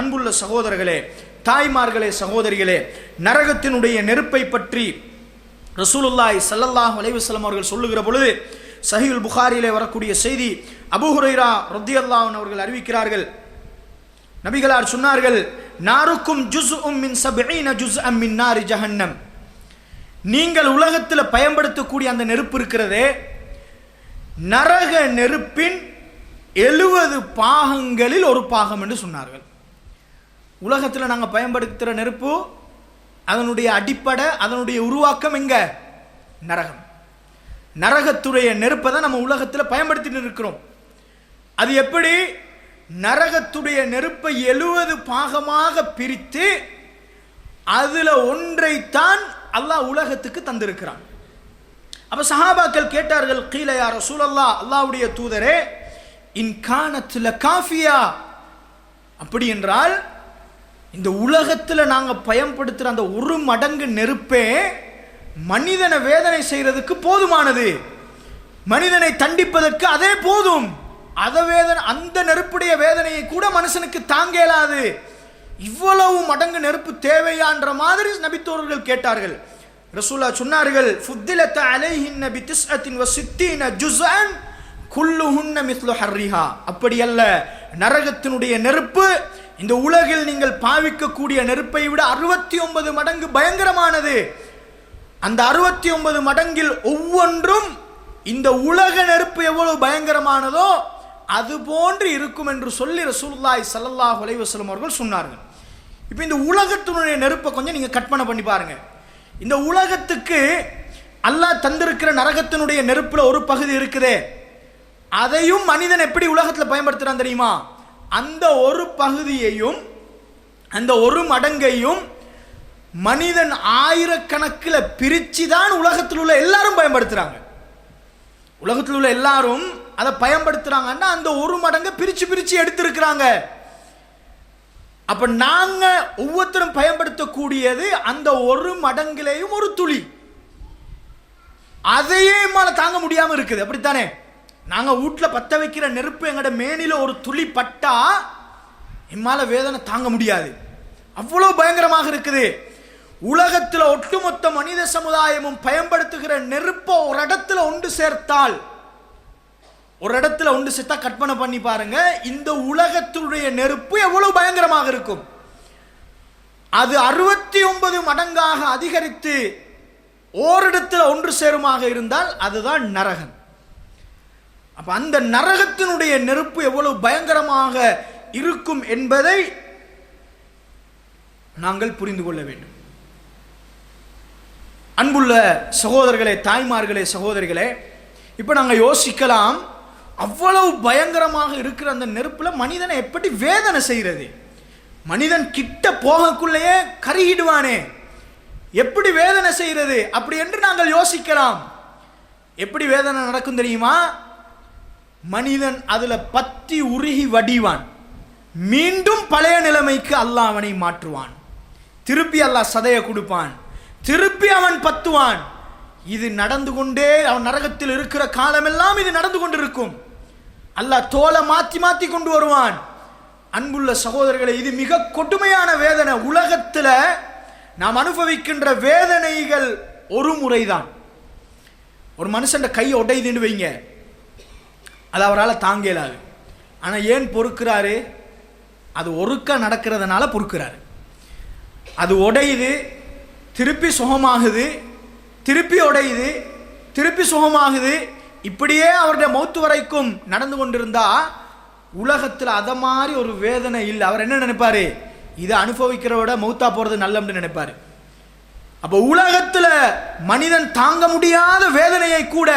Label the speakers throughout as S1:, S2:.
S1: அன்புள்ள சகோதரர்களே தாய்மார்களே சகோதரிகளே நரகத்தினுடைய நெருப்பை பற்றி ரசூலுல்லாய் சல்லல்லாஹ் அலைவசலம் அவர்கள் சொல்லுகிற பொழுது சஹீல் புகாரியிலே வரக்கூடிய செய்தி அபுஹுரைரா அல்லாஹன் அவர்கள் அறிவிக்கிறார்கள் நபிகளார் சொன்னார்கள் நாருக்கும் ஜுஸ் உம் மின் சபீன ஜுஸ் அம் மின் நாரி ஜஹன்னம் நீங்கள் உலகத்தில் பயன்படுத்தக்கூடிய அந்த நெருப்பு இருக்கிறதே நரக நெருப்பின் எழுபது பாகங்களில் ஒரு பாகம் என்று சொன்னார்கள் உலகத்தில் நாங்கள் பயன்படுத்துகிற நெருப்பு அதனுடைய அடிப்படை அதனுடைய உருவாக்கம் எங்க நரகம் நரகத்துடைய நெருப்பை தான் நம்ம உலகத்தில் பயன்படுத்திட்டு இருக்கிறோம் அது எப்படி நரகத்துடைய நெருப்பை எழுவது பாகமாக பிரித்து அதில் ஒன்றைத்தான் அல்லாஹ் உலகத்துக்கு தந்திருக்கிறான் அப்போ சஹாபாக்கள் கேட்டார்கள் கீழே யார் சூழல்லா அல்லாவுடைய தூதரே இன்கானத்தில் காஃபியா அப்படி என்றால் இந்த உலகத்தில் நாங்கள் பயன்படுத்துகிற அந்த ஒரு மடங்கு நெருப்பே மனிதனை வேதனை செய்கிறதுக்கு போதுமானது மனிதனை தண்டிப்பதற்கு அதே போதும் அதை வேதனை அந்த நெருப்புடைய வேதனையை கூட மனுஷனுக்கு தாங்க இயலாது இவ்வளவு மடங்கு நெருப்பு தேவையான்ற மாதிரி நபித்தோர்கள் கேட்டார்கள் ரசூலா சொன்னார்கள் ஃபுத்திலத்த அலைஹின்ன பி திஸ்அத்தின் வ சித்தீன குல்லுஹுன்ன மித்லு ஹர்ரிஹா அப்படி அல்ல நரகத்தினுடைய நெருப்பு இந்த உலகில் நீங்கள் பாவிக்கக்கூடிய நெருப்பை விட அறுபத்தி ஒன்பது மடங்கு பயங்கரமானது அந்த அறுபத்தி ஒன்பது மடங்கில் ஒவ்வொன்றும் இந்த உலக நெருப்பு எவ்வளவு பயங்கரமானதோ அது போன்று இருக்கும் என்று சொல்லி ரசூல்லாய் சல்லாஹ் அலைவசலம் அவர்கள் சொன்னார்கள் இப்போ இந்த உலகத்தினுடைய நெருப்பை கொஞ்சம் நீங்கள் கற்பனை பண்ணி பாருங்கள் இந்த உலகத்துக்கு அல்லாஹ் தந்திருக்கிற நரகத்தினுடைய நெருப்பில் ஒரு பகுதி இருக்குதே அதையும் மனிதன் எப்படி உலகத்தில் பயன்படுத்துகிறான் தெரியுமா அந்த ஒரு பகுதியையும் அந்த ஒரு மடங்கையும் மனிதன் ஆயிரக்கணக்கில் பிரித்து தான் உலகத்தில் உள்ள எல்லாரும் பயன்படுத்துகிறாங்க உலகத்தில் உள்ள எல்லாரும் அதை பயன்படுத்துகிறாங்கன்னா அந்த ஒரு மடங்கை பிரித்து பிரித்து எடுத்துருக்கிறாங்க அப்போ நாங்கள் ஒவ்வொருத்தரும் பயன்படுத்தக்கூடியது அந்த ஒரு மடங்கிலேயும் ஒரு துளி அதையே மேலே தாங்க முடியாமல் இருக்குது அப்படித்தானே நாங்கள் வீட்டில் பற்ற வைக்கிற நெருப்பு எங்களோட மேனியில் ஒரு துளி பட்டா எம்மால் வேதனை தாங்க முடியாது அவ்வளோ பயங்கரமாக இருக்குது உலகத்தில் ஒட்டுமொத்த மனித சமுதாயமும் பயன்படுத்துகிற நெருப்பை ஒரு இடத்துல ஒன்று சேர்த்தால் ஒரு இடத்துல ஒன்று சேர்த்தா கற்பனை பண்ணி பாருங்க இந்த உலகத்துடைய நெருப்பு எவ்வளவு பயங்கரமாக இருக்கும் அது அறுபத்தி ஒன்பது மடங்காக அதிகரித்து ஓரிடத்தில் ஒன்று சேருமாக இருந்தால் அதுதான் நரகன் அப்போ அந்த நரகத்தினுடைய நெருப்பு எவ்வளவு பயங்கரமாக இருக்கும் என்பதை நாங்கள் புரிந்து கொள்ள வேண்டும் அன்புள்ள சகோதரர்களே தாய்மார்களே சகோதரிகளே இப்போ நாங்கள் யோசிக்கலாம் அவ்வளவு பயங்கரமாக இருக்கிற அந்த நெருப்பில் மனிதனை எப்படி வேதனை செய்கிறது மனிதன் கிட்ட போகக்குள்ளேயே கருகிடுவானே எப்படி வேதனை செய்கிறது அப்படி என்று நாங்கள் யோசிக்கலாம் எப்படி வேதனை நடக்கும் தெரியுமா மனிதன் அதில் பற்றி உருகி வடிவான் மீண்டும் பழைய நிலைமைக்கு அல்லாஹ் அவனை மாற்றுவான் திருப்பி அல்லாஹ் சதையை கொடுப்பான் திருப்பி அவன் பத்துவான் இது நடந்து கொண்டே அவன் நரகத்தில் இருக்கிற காலமெல்லாம் இது நடந்து கொண்டிருக்கும் அல்லாஹ் தோலை மாற்றி மாற்றி கொண்டு வருவான் அன்புள்ள சகோதரர்களை இது மிக கொடுமையான வேதனை உலகத்தில் நாம் அனுபவிக்கின்ற வேதனைகள் ஒரு முறைதான் ஒரு மனுஷன் கையை உடையுதுன்னு வைங்க அது அவரால் தாங்க இயலாது ஆனால் ஏன் பொறுக்கிறாரு அது ஒருக்க நடக்கிறதுனால பொறுக்கிறாரு அது உடையுது திருப்பி சுகமாகுது திருப்பி உடையுது திருப்பி சுகமாகுது இப்படியே அவருடைய மௌத்து வரைக்கும் நடந்து கொண்டிருந்தா உலகத்தில் அதை மாதிரி ஒரு வேதனை இல்லை அவர் என்ன நினைப்பார் இதை அனுபவிக்கிற விட மௌத்தா போகிறது நல்லம்னு நினைப்பார் அப்போ உலகத்தில் மனிதன் தாங்க முடியாத வேதனையை கூட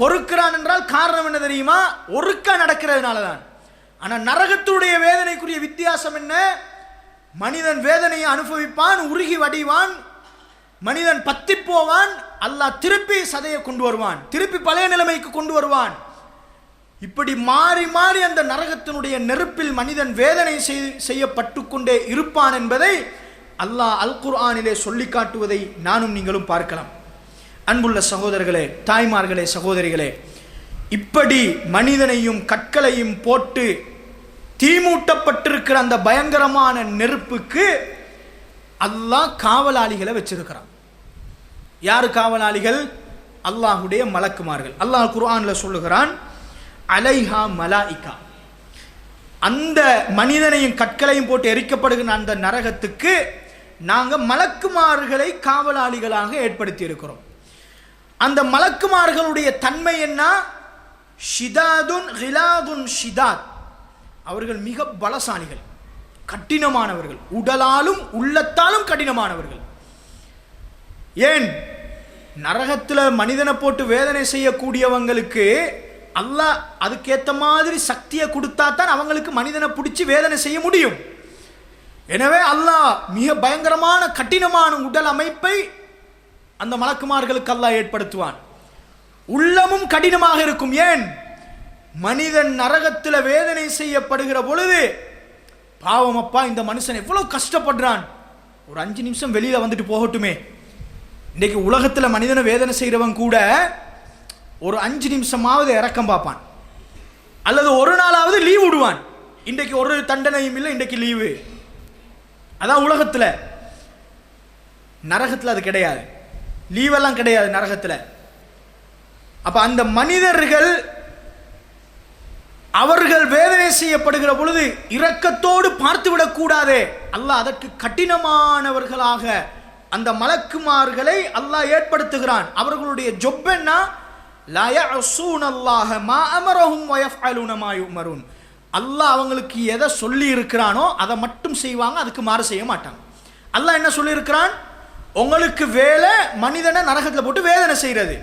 S1: பொறுக்கிறான் என்றால் காரணம் என்ன தெரியுமா ஒருக்கா நடக்கிறதுனால தான் ஆனால் நரகத்துடைய வேதனைக்குரிய வித்தியாசம் என்ன மனிதன் வேதனையை அனுபவிப்பான் உருகி வடிவான் மனிதன் பத்தி போவான் அல்லாஹ் திருப்பி சதையை கொண்டு வருவான் திருப்பி பழைய நிலைமைக்கு கொண்டு வருவான் இப்படி மாறி மாறி அந்த நரகத்தினுடைய நெருப்பில் மனிதன் வேதனை செய்யப்பட்டு கொண்டே இருப்பான் என்பதை அல்லாஹ் அல் குர்ஆனிலே சொல்லி காட்டுவதை நானும் நீங்களும் பார்க்கலாம் அன்புள்ள சகோதரர்களே தாய்மார்களே சகோதரிகளே இப்படி மனிதனையும் கற்களையும் போட்டு தீமூட்டப்பட்டிருக்கிற அந்த பயங்கரமான நெருப்புக்கு அல்லாஹ் காவலாளிகளை வச்சிருக்கிறான் யார் காவலாளிகள் அல்லாஹுடைய மலக்குமார்கள் அல்லாஹ் குர்ஆனில் சொல்லுகிறான் அலைஹா மலாய்கா அந்த மனிதனையும் கற்களையும் போட்டு எரிக்கப்படுகிற அந்த நரகத்துக்கு நாங்கள் மலக்குமார்களை காவலாளிகளாக ஏற்படுத்தி இருக்கிறோம் அந்த மலக்குமார்களுடைய தன்மை என்ன ஷிதாதுன் ஷிதாத் அவர்கள் மிக பலசாலிகள் கடினமானவர்கள் உடலாலும் உள்ளத்தாலும் கடினமானவர்கள் ஏன் நரகத்தில் மனிதனை போட்டு வேதனை செய்யக்கூடியவங்களுக்கு அல்லாஹ் அதுக்கேற்ற மாதிரி சக்தியை கொடுத்தா தான் அவங்களுக்கு மனிதனை பிடிச்சி வேதனை செய்ய முடியும் எனவே அல்லாஹ் மிக பயங்கரமான கடினமான உடல் அமைப்பை அந்த மலக்குமார்களுக்கு அல்லா ஏற்படுத்துவான் உள்ளமும் கடினமாக இருக்கும் ஏன் மனிதன் நரகத்தில் வேதனை செய்யப்படுகிற பொழுது பாவம் அப்பா இந்த மனுஷன் எவ்வளோ கஷ்டப்படுறான் ஒரு அஞ்சு நிமிஷம் வெளியில் வந்துட்டு போகட்டுமே இன்னைக்கு உலகத்தில் மனிதனை வேதனை செய்கிறவன் கூட ஒரு அஞ்சு நிமிஷமாவது இறக்கம் பார்ப்பான் அல்லது ஒரு நாளாவது லீவ் விடுவான் இன்றைக்கு ஒரு தண்டனையும் இல்லை இன்றைக்கு லீவு அதான் உலகத்தில் நரகத்தில் அது கிடையாது லீவெல்லாம் கிடையாது நரகத்தில் அப்போ அந்த மனிதர்கள் அவர்கள் வேதனை செய்யப்படுகிற பொழுது இரக்கத்தோடு பார்த்துவிடக்கூடாதே அல்லாஹ் அதற்கு கடினமானவர்களாக அந்த மலக்குமார்களை அல்லாஹ் ஏற்படுத்துகிறான் அவர்களுடைய ஜொப் என்ன அல்லாஹ் அவங்களுக்கு எதை சொல்லி இருக்கிறானோ அதை மட்டும் செய்வாங்க அதுக்கு மாறு செய்ய மாட்டாங்க அல்லாஹ் என்ன சொல்லியிருக்கிறான் உங்களுக்கு வேலை மனிதனை நரகத்தில் போட்டு வேதனை செய்கிறது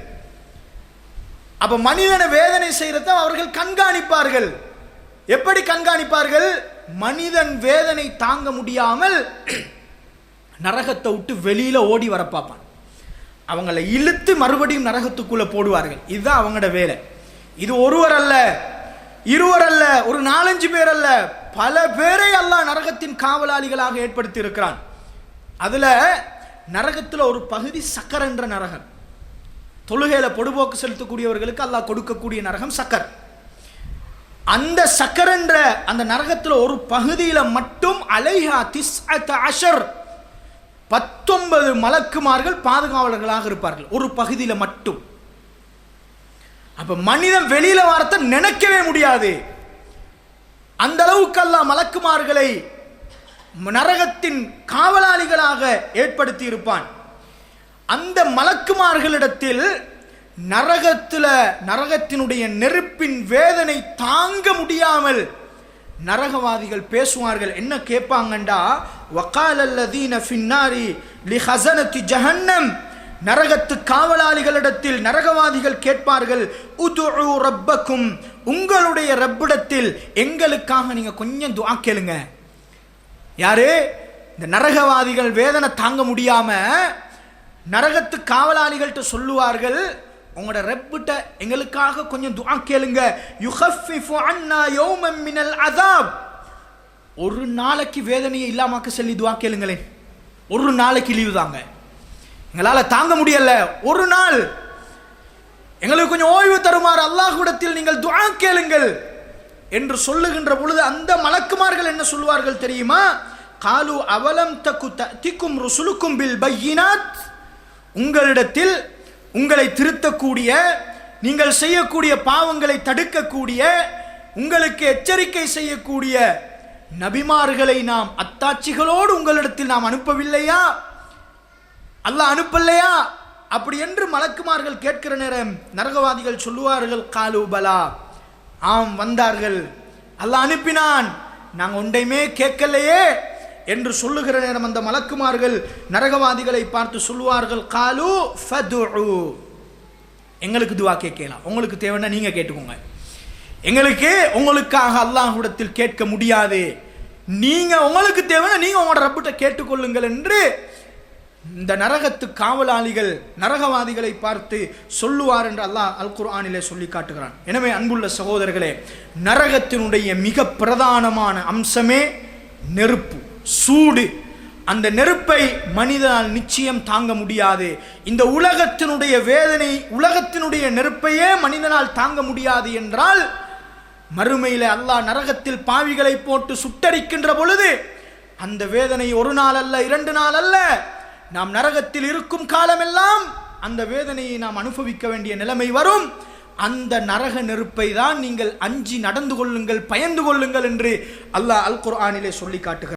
S1: அப்போ மனிதனை வேதனை செய்கிறத அவர்கள் கண்காணிப்பார்கள் எப்படி கண்காணிப்பார்கள் மனிதன் வேதனை தாங்க முடியாமல் நரகத்தை விட்டு வெளியில் ஓடி வர பார்ப்பான் அவங்களை இழுத்து மறுபடியும் நரகத்துக்குள்ளே போடுவார்கள் இதுதான் அவங்களோட வேலை இது ஒருவர் அல்ல இருவர் அல்ல ஒரு நாலஞ்சு பேர் அல்ல பல பேரை அல்ல நரகத்தின் காவலாளிகளாக ஏற்படுத்தி இருக்கிறான் அதில் நரகத்தில் ஒரு பகுதி சக்கர் என்ற நரகம் தொழுகையில் பொடுபோக்கு செலுத்தக்கூடியவர்களுக்கு அல்லாஹ் கொடுக்கக்கூடிய நரகம் சக்கர் அந்த சக்கர் என்ற அந்த நரகத்தில் ஒரு பகுதியில் மட்டும் அலைஹா திஸ் அஷர் பத்தொன்பது மலக்குமார்கள் பாதுகாவலர்களாக இருப்பார்கள் ஒரு பகுதியில் மட்டும் அப்போ மனிதன் வெளியில் வாரத்தை நினைக்கவே முடியாது அந்த அளவுக்கு அல்லாஹ் மலக்குமார்களை நரகத்தின் காவலாளிகளாக ஏற்படுத்தி இருப்பான் அந்த மலக்குமார்களிடத்தில் நரகத்தில் நரகத்தினுடைய நெருப்பின் வேதனை தாங்க முடியாமல் நரகவாதிகள் பேசுவார்கள் என்ன கேட்பாங்கண்டா வக்காலல்லதீன ஃபின்னாரி லி ஹசனத்தி ஜஹன்னம் நரகத்து காவலாளிகளிடத்தில் நரகவாதிகள் கேட்பார்கள் உது ரப்பக்கும் உங்களுடைய ரப்பிடத்தில் எங்களுக்காக நீங்கள் கொஞ்சம் துவா கேளுங்க யாரு இந்த நரகவாதிகள் வேதனை தாங்க முடியாம நரகத்து காவலாளிகள்கிட்ட சொல்லுவார்கள் உங்களோட ரெப்பிட்ட எங்களுக்காக கொஞ்சம் துவா கேளுங்க ஒரு நாளைக்கு வேதனையை இல்லாமக்க சொல்லி துவா கேளுங்களேன் ஒரு நாளைக்கு லீவு தாங்க எங்களால் தாங்க முடியல ஒரு நாள் எங்களுக்கு கொஞ்சம் ஓய்வு தருமாறு அல்லாஹூடத்தில் நீங்கள் துவா கேளுங்கள் என்று சொல்லுகின்ற பொழுது அந்த மலக்குமார்கள் என்ன சொல்லுவார்கள் தெரியுமா காலு அவலம் தக்கு திக்கும் ருசுலுக்கும் பில் பையினாத் உங்களிடத்தில் உங்களை திருத்தக்கூடிய நீங்கள் செய்யக்கூடிய பாவங்களை தடுக்கக்கூடிய உங்களுக்கு எச்சரிக்கை செய்யக்கூடிய நபிமார்களை நாம் அத்தாட்சிகளோடு உங்களிடத்தில் நாம் அனுப்பவில்லையா அல்ல அனுப்பலையா அப்படி என்று மலக்குமார்கள் கேட்கிற நேரம் நரகவாதிகள் சொல்லுவார்கள் காலு பலா ஆம் வந்தார்கள் அல்ல அனுப்பினான் நாங்கள் ஒன்றையுமே கேட்கலையே என்று சொல்லுகிற நேரம் அந்த மலக்குமார்கள் நரகவாதிகளை பார்த்து சொல்லுவார்கள் காலு எங்களுக்கு துவா கேட்கலாம் உங்களுக்கு தேவைன்னா நீங்கள் கேட்டுக்கோங்க எங்களுக்கு உங்களுக்காக அல்லாஹுடத்தில் கேட்க முடியாது நீங்கள் உங்களுக்கு தேவைன்னா நீங்கள் உங்களோட ரப்பிட்ட கேட்டுக்கொள்ளுங்கள் என்று இந்த நரகத்து காவலாளிகள் நரகவாதிகளை பார்த்து சொல்லுவார் என்று அல்லாஹ் அல் குர்ஆனிலே சொல்லி காட்டுகிறான் எனவே அன்புள்ள சகோதரர்களே நரகத்தினுடைய மிக பிரதானமான அம்சமே நெருப்பு சூடு அந்த நெருப்பை மனிதனால் நிச்சயம் தாங்க முடியாது இந்த உலகத்தினுடைய வேதனை உலகத்தினுடைய நெருப்பையே மனிதனால் தாங்க முடியாது என்றால் மறுமையில் அல்லாஹ் நரகத்தில் பாவிகளை போட்டு சுட்டரிக்கின்ற பொழுது அந்த வேதனை ஒரு நாள் அல்ல இரண்டு நாள் அல்ல நாம் நரகத்தில் இருக்கும் காலமெல்லாம் அந்த வேதனையை நாம் அனுபவிக்க வேண்டிய நிலைமை வரும் அந்த நரக நெருப்பை தான் நீங்கள் அஞ்சி நடந்து கொள்ளுங்கள் பயந்து கொள்ளுங்கள் என்று அல்லாஹ் அல் குர்ஆனிலே சொல்லி காட்டுகிறார்